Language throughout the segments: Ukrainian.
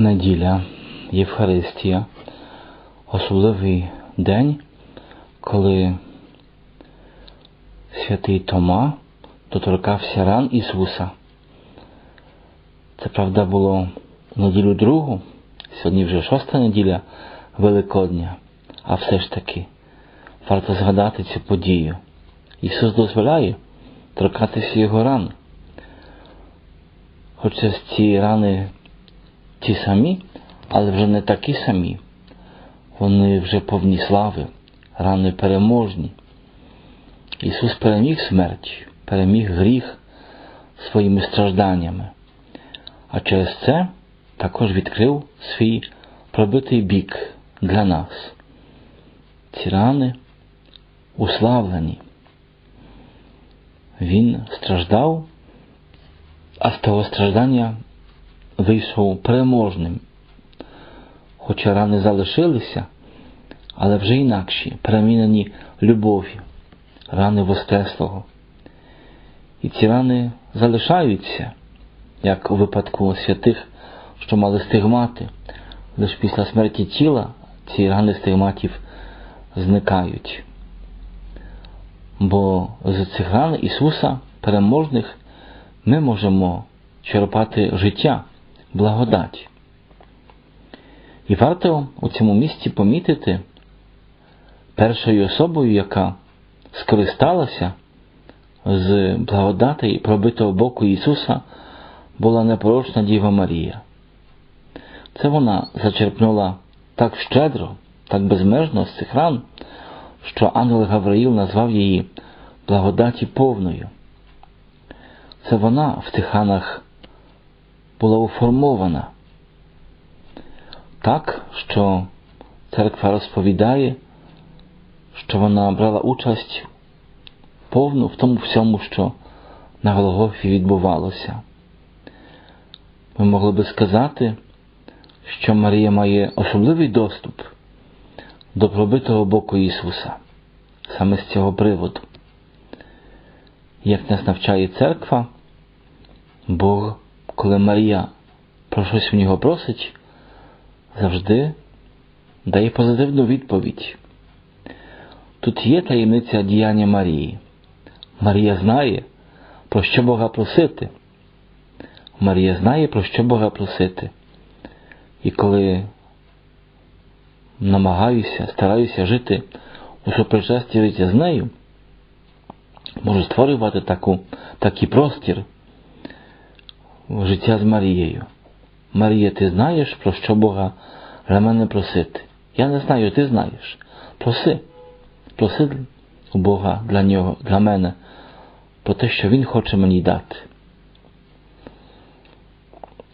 неділя, Євхаристія, особливий день, коли святий Тома доторкався ран Ісуса. Це правда було неділю другу, сьогодні вже шоста неділя Великодня, а все ж таки варто згадати цю подію. Ісус дозволяє торкатися його ран. Хоча ці рани ті самі, але вже не такі самі. Вони вже повні слави, рани переможні. Ісус переміг смерть, переміг гріх своїми стражданнями, а через це також відкрив свій пробитий бік для нас. Ці рани уславлені. Він страждав, а з того страждання вийшов переможним. Хоча рани залишилися, але вже інакші, перемінені любов'ю, рани Воскреслого. І ці рани залишаються, як у випадку святих, що мали стигмати. Лише після смерті тіла ці рани стигматів зникають. Бо з цих ран Ісуса переможних ми можемо черпати життя, благодать. І варто у цьому місці помітити першою особою, яка скористалася з благодати і пробитого боку Ісуса, була непорочна Діва Марія. Це вона зачерпнула так щедро, так безмежно з цих ран, що ангел Гавраїл назвав її благодаті повною. Це вона в тих ранах була уформована так, що церква розповідає, що вона брала участь повну в тому всьому, що на Голгофі відбувалося. Ми могли би сказати, що Марія має особливий доступ до пробитого боку Ісуса, саме з цього приводу. Як нас навчає церква, Бог, коли Марія про щось в нього просить, завжди дає позитивну відповідь. Тут є таємниця діяння Марії. Марія знає, про що Бога просити. Марія знає, про що Бога просити. І коли намагаюся, стараюся жити у супричасті з нею, можу створювати таку, такий простір життя з Марією. Марія, ти знаєш, про що Бога для мене просити? Я не знаю, ти знаєш. Проси, проси у Бога для нього, для мене, про те, що Він хоче мені дати.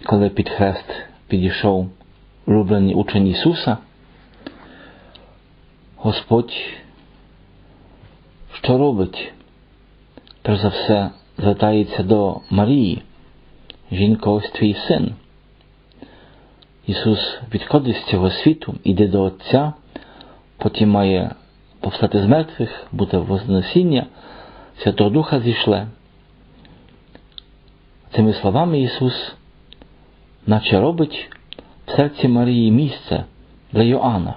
Коли під хрест підійшов улюблений учень Ісуса, Господь що робить? Перш за все звертається до Марії, жінко, ось твій син. Ісус відходить з цього світу, іде до Отця, потім має повстати з мертвих, бути Вознесіння, Святого Духа зійшле. Цими словами Ісус, наче робить в серці Марії місце для Йоанна,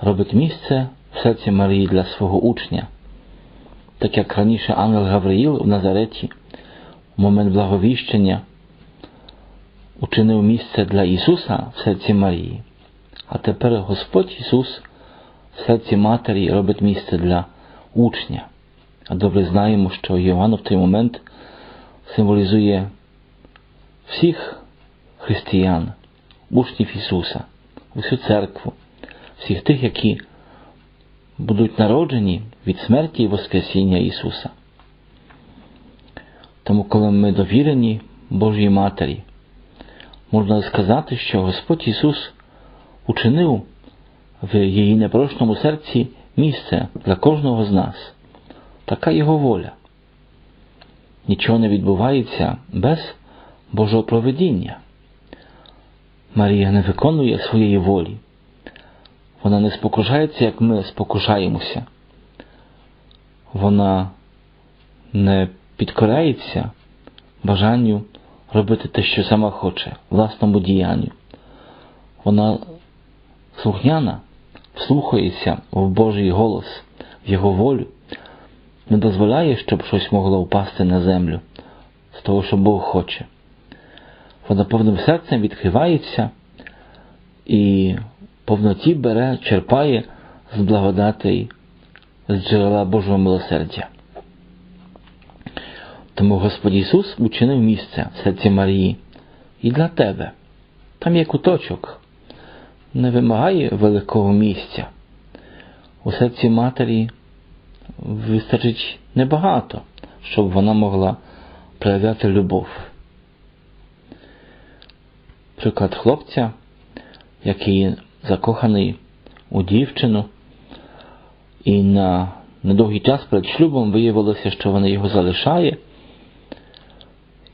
робить місце в серці Марії для свого учня, так як раніше ангел Гавриїл в Назареті, у момент благовіщення, учинив місце для Ісуса в серці Марії, а тепер Господь Ісус в серці Матері робить місце для учня. А добре знаємо, що Йоанн в той момент символізує всіх християн, учнів Ісуса, усю церкву, всіх тих, які будуть народжені від смерті і Воскресіння Ісуса. Тому, коли ми довірені Божій Матері, можна сказати, що Господь Ісус учинив в її непорочному серці місце для кожного з нас. Така Його воля. Нічого не відбувається без Божого проведіння. Марія не виконує своєї волі. Вона не спокушається, як ми спокушаємося. Вона не підкоряється бажанню робити те, що сама хоче, власному діянню. Вона слухняна, вслухається в Божий голос, в Його волю, не дозволяє, щоб щось могло впасти на землю з того, що Бог хоче. Вона повним серцем відкривається і повноті бере, черпає з благодатей, з джерела Божого милосердя. Тому Господь Ісус учинив місце в серці Марії і для тебе. Там є куточок, не вимагає великого місця. У серці матері вистачить небагато, щоб вона могла проявляти любов. Приклад хлопця, який закоханий у дівчину, і на недовгий час перед шлюбом виявилося, що вона його залишає,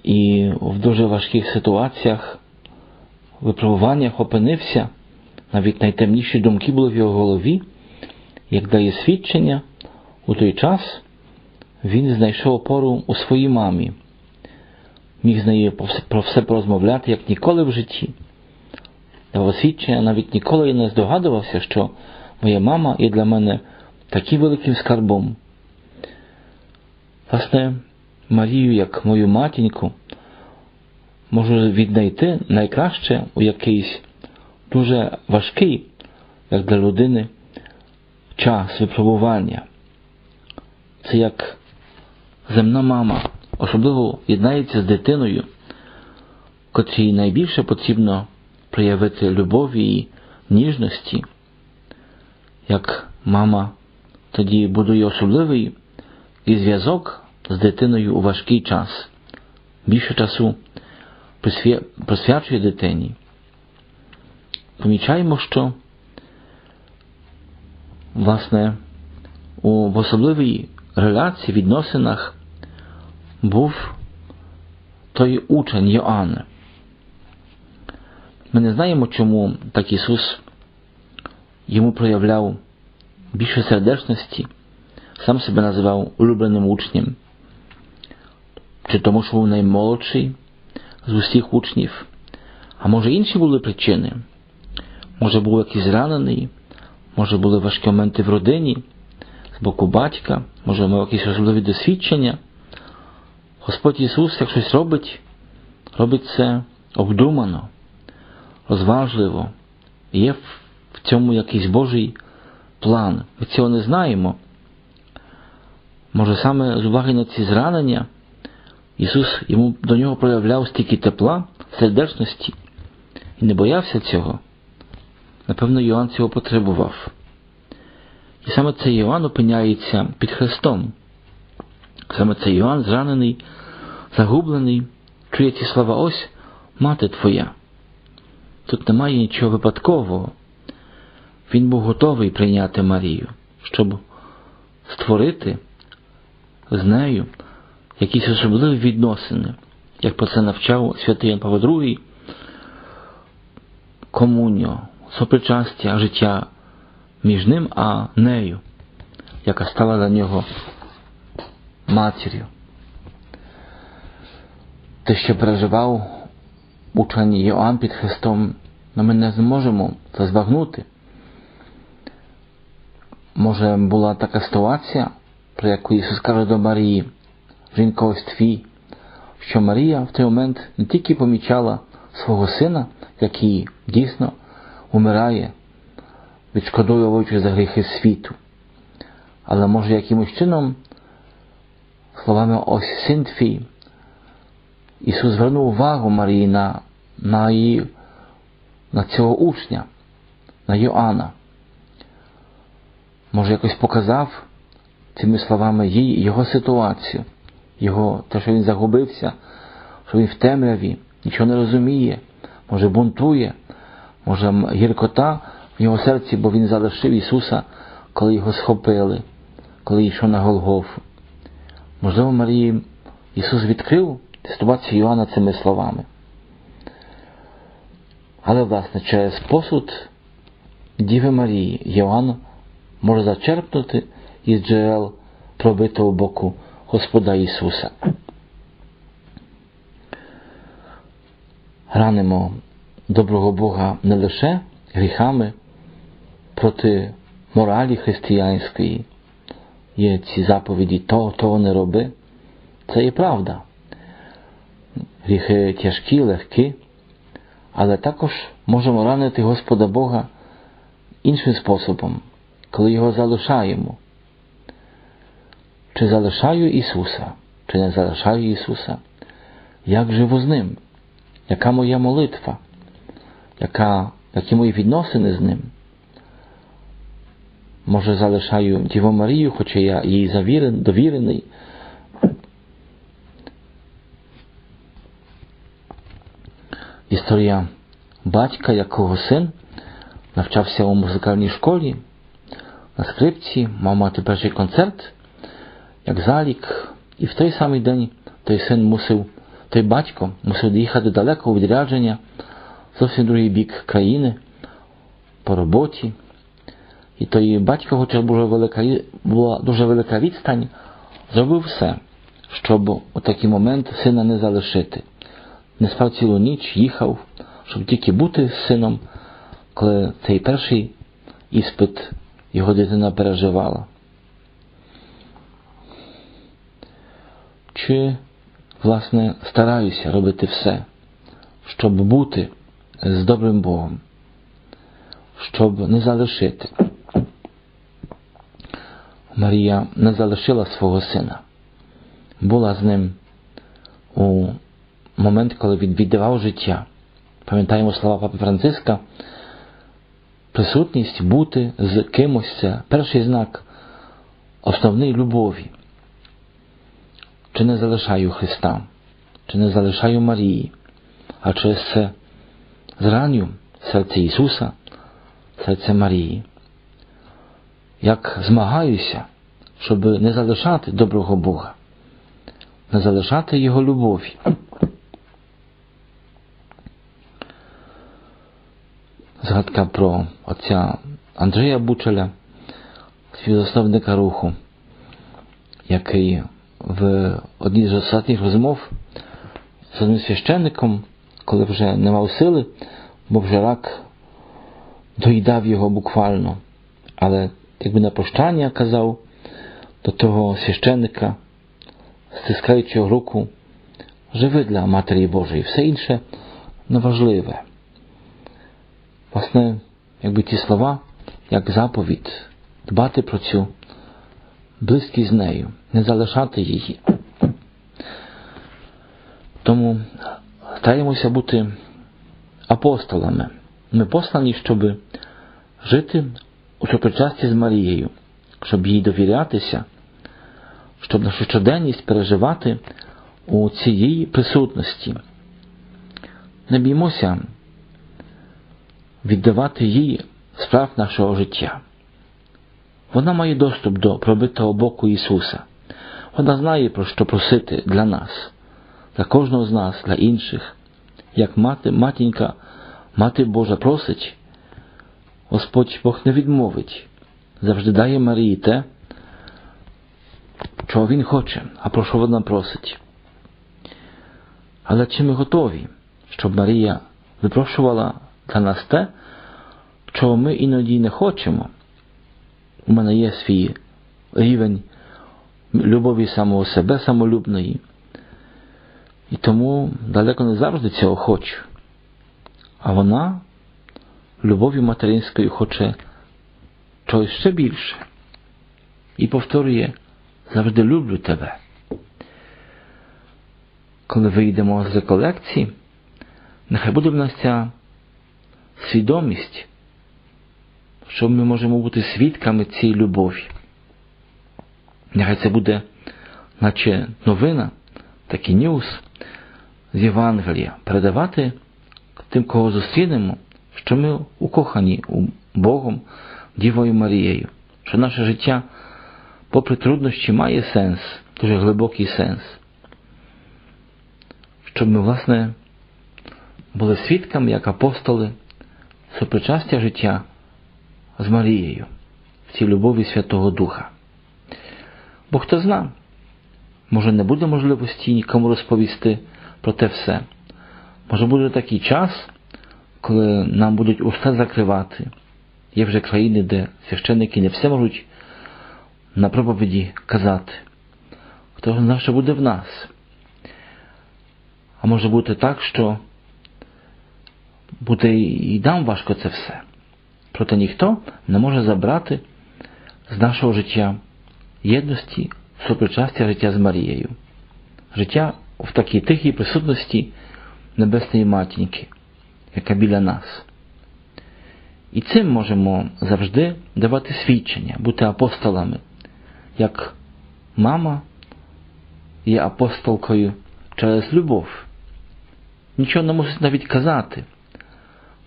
і в дуже важких ситуаціях, випробуваннях опинився, навіть найтемніші думки були в його голові, як дає свідчення, у той час він знайшов опору у своїй мамі, міг з нею про все порозмовляти, як ніколи в житті. Давав свідчення навіть ніколи не здогадувався, що моя мама є для мене таким великим скарбом. Власне, Марію, як мою матіньку, можу віднайти найкраще у якийсь дуже важкий, як для людини, час випробування. Це як земна мама, особливо єднається з дитиною, котрій найбільше потрібно проявити любові і ніжності, як мама тоді будує особливий і зв'язок з дитиною у важкий час, більше часу присвячує дитині. Помічаємо, що власне у в особливій реляції, відносинах був той учень Йоанн. Ми не знаємо, чому так Ісус йому проявляв більше сердечності, сам себе називав улюбленим учнем, чи тому, що був наймолодший з усіх учнів, а може інші були причини. Може був якийсь ранений, може були важкі моменти в родині, з боку батька, може мав якісь особливі досвідчення. Господь Ісус, як щось робить, робить це обдумано, розважливо. Є в цьому якийсь Божий план. Ми цього не знаємо. Може, саме з уваги на ці зранення Ісус йому до нього проявляв стільки тепла, сердечності і не боявся цього. Напевно, Йоанн цього потребував. І саме цей Йоанн опиняється під Христом. Саме цей Йоанн зранений, загублений, чує ці слова ось мати Твоя. Тут немає нічого випадкового. Він був готовий прийняти Марію, щоб створити з нею якісь особливі відносини, як про це навчав святий Ян Павло II, комуньо, сопричастя життя між ним а нею, яка стала для нього матір'ю. Те, що переживав учень Йоанн під Христом, но ми не зможемо це збагнути. Може, була така ситуація, про яку Ісус каже до Марії, твій, що Марія в той момент не тільки помічала свого сина, який дійсно умирає, відшкодовуючи за гріхи світу, але може якимось чином, словами ось син твій, Ісус звернув увагу Марії на, на її, на цього учня, на Йоанна. Може якось показав цими словами їй його ситуацію, його, те, що він загубився, що він в темряві, нічого не розуміє, може бунтує, може гіркота в його серці, бо він залишив Ісуса, коли його схопили, коли йшов на Голгофу. Можливо, Марії Ісус відкрив ситуацію Йоанна цими словами. Але, власне, через посуд Діви Марії Йоанн може зачерпнути із джерел пробитого боку Господа Ісуса. ранимо доброго Бога не лише гріхами проти моралі християнської, є ці заповіді того, того не роби. Це і правда. Гріхи тяжкі, легкі, але також можемо ранити Господа Бога іншим способом, коли його залишаємо. Чи залишаю Ісуса, чи не залишаю Ісуса? Як живу з Ним? Яка моя молитва? Яка, Які мої відносини з Ним? Може, залишаю Діву Марію, хоча я їй завірен, довірений. Історія батька, якого син навчався у музикальній школі на скрипці, мав мати перший концерт, як залік, і в той самий день той син мусив, той батько мусив їхати далеко у відрядження, зовсім другий бік країни, по роботі. І той батько, хоча дуже велика, була дуже велика відстань, зробив все, щоб у такий момент сина не залишити. Не спав цілу ніч, їхав, щоб тільки бути з сином, коли цей перший іспит його дитина переживала. Чи, власне, стараюся робити все, щоб бути з добрим Богом, щоб не залишити. Марія не залишила свого сина, була з ним у момент, коли він віддавав життя. Пам'ятаємо слова Папи Франциска, присутність бути з кимось це перший знак основної любові. Чи не залишаю Христа, чи не залишаю Марії, а через це зраню серце Ісуса, серце Марії. Як змагаюся, щоб не залишати доброго Бога, не залишати Його любові. Згадка про отця Андрія Бучеля, співзасновника руху, який в одній з останніх розмов з одним священником, коли вже не мав сили, бо вже рак доїдав його буквально, але якби на прощання казав до того священника, стискаючи його руку, живи для Матері Божої, все інше неважливе. Власне, якби ті слова, як заповідь, дбати про цю близькість з нею, не залишати її. Тому стараємося бути апостолами. Ми послані, щоб жити у сопричасті з Марією, щоб їй довірятися, щоб нашу щоденність переживати у цієї присутності. Не біймося віддавати їй справ нашого життя. Вона має доступ до пробитого боку Ісуса. Вона знає, про що просити для нас, для кожного з нас, для інших. Як мати, матінька, мати Божа просить, Господь Бог не відмовить, завжди дає Марії те, чого Він хоче, а про що вона просить. Але чи ми готові, щоб Марія випрошувала для нас те, чого ми іноді не хочемо? У мене є свій рівень любові самого себе, самолюбної. І тому далеко не завжди цього хочу. А вона любов'ю материнською хоче чогось ще більше. І повторює, завжди люблю тебе. Коли вийдемо з реколекції, нехай буде в нас ця свідомість, що ми можемо бути свідками цієї любові. Нехай це буде, наче новина, такий ньюс з Євангелія, передавати тим, кого зустрінемо, що ми укохані Богом, Дівою Марією, що наше життя, попри труднощі, має сенс, дуже глибокий сенс. Щоб ми, власне, були свідками, як апостоли, сопричастя життя з Марією в цій любові Святого Духа. Бо хто зна, може не буде можливості нікому розповісти про те все. Може буде такий час, коли нам будуть уста закривати. Є вже країни, де священники не все можуть на проповіді казати. Хто знає, що буде в нас? А може бути так, що буде і нам важко це все. Проте ніхто не може забрати з нашого життя єдності, сопричастя життя з Марією, життя в такій тихій присутності Небесної Матінки, яка біля нас. І цим можемо завжди давати свідчення, бути апостолами, як мама є апостолкою через любов. Нічого не мусить навіть казати.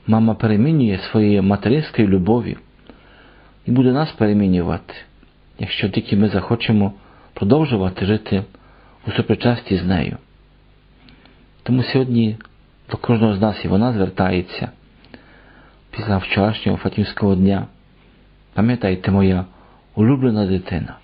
Мама перемінює своєю материнською любов'ю і буде нас перемінювати, якщо тільки ми захочемо продовжувати жити у супричасті з нею. Тому сьогодні до кожного з нас і вона звертається після вчорашнього Фатімського дня. Пам'ятайте, моя улюблена дитина.